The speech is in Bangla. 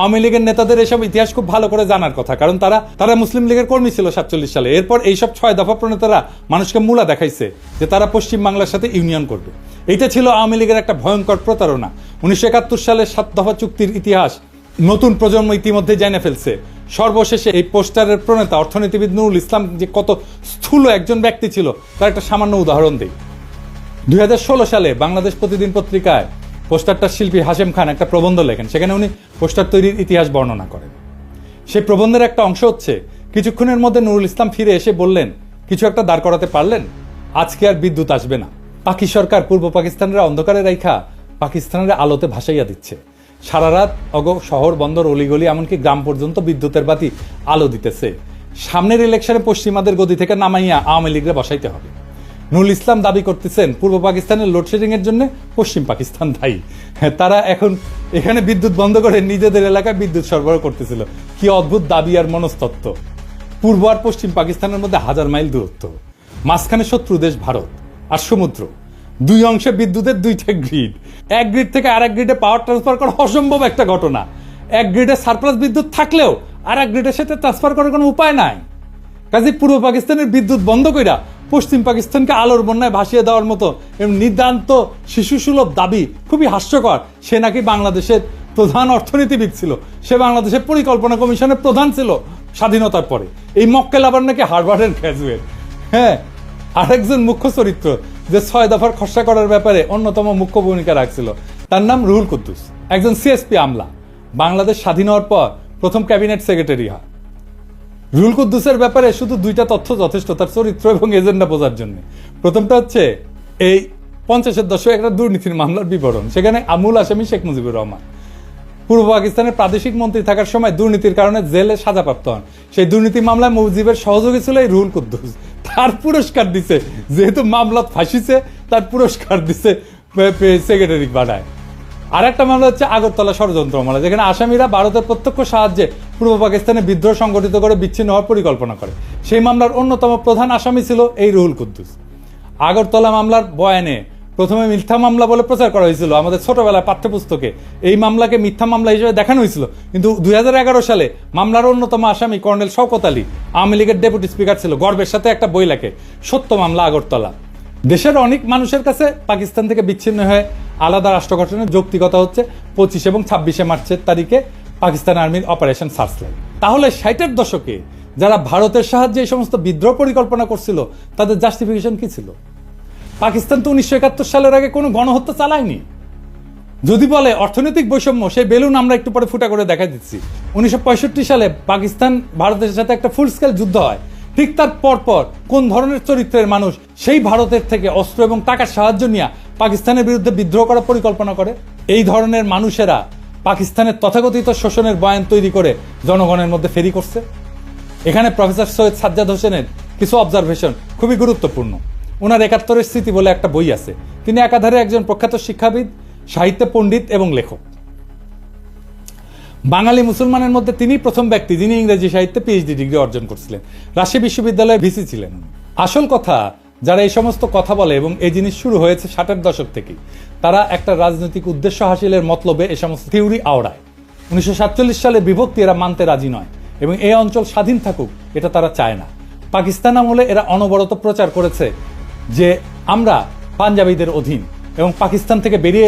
আওয়ামী লীগের নেতাদের এসব ইতিহাস খুব ভালো করে জানার কথা, কারণ তারা তারা মুসলিম লীগের কর্মী ছিল সাতচল্লিশ সালে। এরপর এইসব ছয় দফা প্রণেতারা মানুষকে মূলা দেখাইছে যে তারা পশ্চিম বাংলার সাথে ইউনিয়ন করবে। এইটা ছিল আওয়ামী লীগের একটা ভয়ঙ্কর প্রতারণা। উনিশশো একাত্তর সালের সাত দফা চুক্তির ইতিহাস নতুন প্রজন্ম ইতিমধ্যে জেনে ফেলছে। সর্বশেষে এই পোস্টারের প্রণেতা অর্থনীতিবিদ নুরুল ইসলাম যে কত স্থূল একজন ব্যক্তি ছিল, তার একটা সামান্য উদাহরণ দেই। দুই সালে বাংলাদেশ প্রতিদিন পত্রিকায় পোস্টারটার শিল্পী হাশেম খান একটা প্রবন্ধ লেখেন। সেখানে উনি পোস্টার তৈরির ইতিহাস বর্ণনা করেন। সেই প্রবন্ধের একটা অংশ হচ্ছে, কিছুক্ষণের মধ্যে নুরুল ইসলাম ফিরে এসে বললেন, কিছু একটা দাঁড় করাতে পারলেন? আজকে আর বিদ্যুৎ আসবে না। পাকি সরকার পূর্ব পাকিস্তানের অন্ধকারে রাইখা পাকিস্তানের আলোতে ভাসাইয়া দিচ্ছে। সারা রাত অগ, শহর বন্দর, অলিগলি, এমনকি গ্রাম পর্যন্ত বিদ্যুতের বাতি আলো দিতেছে। সামনের ইলেকশনে পশ্চিমাদের গদি থেকে নামাইয়া আওয়ামী লীগরে বসাইতে হবে। নুরুল ইসলাম দাবি করতেছেন পূর্ব পাকিস্তানের লোডশেডিং এর জন্য পশ্চিম পাকিস্তান দায়ী। হ্যাঁ, তারা এখন এখানে বিদ্যুৎ বন্ধ করে নিজেদের এলাকায় বিদ্যুৎ সরবরাহ করতেছিল। কি অদ্ভুত দাবি আর মনস্তত্ত্ব। পূর্ব আর পশ্চিম পাকিস্তানের মধ্যে হাজার মাইল দূরত্ব। মাঝখানে শত্রু দেশ ভারত আর সমুদ্র। দুই অংশে বিদ্যুতের দুইটা গ্রিড এক গ্রিড থেকে আরেক গ্রিডে পাওয়ার ট্রান্সফার করা অসম্ভব একটা ঘটনা। এক গ্রিডে সারপ্লাস বিদ্যুৎ থাকলেও আর এক গ্রিডের সাথে ট্রান্সফার করার কোনো উপায় নাই। কাজে পূর্ব পাকিস্তানের বিদ্যুৎ বন্ধ কইরা পশ্চিম পাকিস্তানকে আলোর বন্যায় ভাসিয়ে দেওয়ার মতো এবং নিতান্ত শিশুসুলভ দাবি খুবই হাস্যকর। সে নাকি বাংলাদেশের প্রধান অর্থনীতিবিদ ছিল। সে বাংলাদেশের পরিকল্পনা কমিশনের প্রধান ছিল স্বাধীনতার পরে। এই মক্কেল আবার নাকি হার্ভার্ডের গ্র্যাজুয়েট হ্যাঁ আরেকজন মুখ্য চরিত্র যে ছয় দফার খসড়া করার ব্যাপারে অন্যতম মুখ্য ভূমিকা রাখছিল, তার নাম রুহুল কুদ্দুস। একজন সিএসপি আমলা। বাংলাদেশ স্বাধীন হওয়ার পর প্রথম ক্যাবিনেট সেক্রেটারি হয়। রুল কুদ্দুসের ব্যাপারে শুধু দুইটা তথ্য যথেষ্ট, তার চরিত্র এবং এজেন্ডা বোঝার জন্য। প্রথমটা হচ্ছে, এই পঞ্চাশের দশক একটা দুর্নীতির মামলার বিবরণ, সেখানে আমুল আসামি শেখ মুজিবুর রহমান। পূর্ব পাকিস্তানের প্রাদেশিক মন্ত্রী থাকার সময় দুর্নীতির কারণে জেলে সাজাপ্রাপ্ত হন। সেই দুর্নীতি মামলায় মুজিবের সহযোগী ছিল এই রুহুল কুদ্দুস। তার পুরস্কার দিছে, যেহেতু মামলা ফাঁসিছে, তার পুরস্কার দিছে সেক্রেটারি বাড়ায় আর একটা মামলা হচ্ছে আগরতলা ষড়যন্ত্র মামলা যেখানে আসামিরা ভারতের প্রত্যক্ষ সাহায্যে পূর্ব পাকিস্তানে বিদ্রোহ সংগঠিত করে বিচ্ছিন্ন হওয়ার পরিকল্পনা করে। সেই মামলার অন্যতম প্রধান আসামি ছিল এই রুহুল কুদ্দুস। আগরতলা মামলার বয়ানে প্রথমে মিথ্যা মামলা বলে প্রচার করা হয়েছিল। আমাদের ছোটবেলায় পাঠ্যপুস্তকে এই মামলাকে মিথ্যা মামলা হিসেবে দেখানো হয়েছিল। কিন্তু দুই সালে মামলার অন্যতম আসামি কর্নেল শওকত আলী, আওয়ামী লীগের ডেপুটি স্পিকার ছিল। গর্বের সাথে একটা বই লেখে, সত্য মামলা আগরতলা। দেশের অনেক মানুষের কাছে পাকিস্তান থেকে বিচ্ছিন্ন হয়ে আলাদা রাষ্ট্র গঠনের যৌক্তিকতা হচ্ছে পঁচিশ এবং ছাব্বিশে মার্চের তারিখে পাকিস্তান আর্মির অপারেশন সার্চলাইট তাহলে ষাটের দশকে যারা ভারতের সাহায্যে এই সমস্ত বিদ্রোহ পরিকল্পনা করছিল, তাদের জাস্টিফিকেশন কি ছিল? পাকিস্তান তো উনিশশো একাত্তর সালের আগে কোনো গণহত্যা চালায়নি। যদি বলে অর্থনৈতিক বৈষম্য, সেই বেলুন আমরা একটু পরে ফুটা করে দেখা দিচ্ছি। উনিশশো পঁয়ষট্টি সালে পাকিস্তান ভারতের সাথে একটা ফুল স্কেল যুদ্ধ হয়। ঠিক তার পরপর কোন ধরনের চরিত্রের মানুষ সেই ভারতের থেকে অস্ত্র এবং টাকার সাহায্য নিয়ে পাকিস্তানের বিরুদ্ধে বিদ্রোহ করার পরিকল্পনা করে? এই ধরনের মানুষেরা পাকিস্তানের তথাকথিত শোষণের বয়ান তৈরি করে জনগণের মধ্যে ফেরি করছে। এখানে প্রফেসর সৈয়দ সাজ্জাদ হোসেনের কিছু অবজারভেশন খুবই গুরুত্বপূর্ণ। ওনার একাত্তরের স্মৃতি বলে একটা বই আছে। তিনি একাধারে একজন প্রখ্যাত শিক্ষাবিদ, সাহিত্য পণ্ডিত এবং লেখক। বাঙালি মুসলমানের মধ্যে তিনি প্রথম ব্যক্তি যিনি ইংরেজি সাহিত্যে পিএইচডি ডিগ্রি অর্জন করছিলেন। রাশি বিশ্ববিদ্যালয়ে ভিসি ছিলেন আসল কথা যারা এই সমস্ত কথা বলে এবং এই জিনিস শুরু হয়েছে ষাটের দশক থেকেই, তারা একটা রাজনৈতিক উদ্দেশ্য হাসিলের মতলবে এই সমস্ত থিওরি আওড়ায়। উনিশশো সাতচল্লিশ সালে বিভক্তি এরা মানতে রাজি নয় এবং এই অঞ্চল স্বাধীন থাকুক, এটা তারা চায় না। পাকিস্তান আমলে এরা অনবরত প্রচার করেছে যে আমরা পাঞ্জাবিদের অধীন এবং পাকিস্তান থেকে বেরিয়ে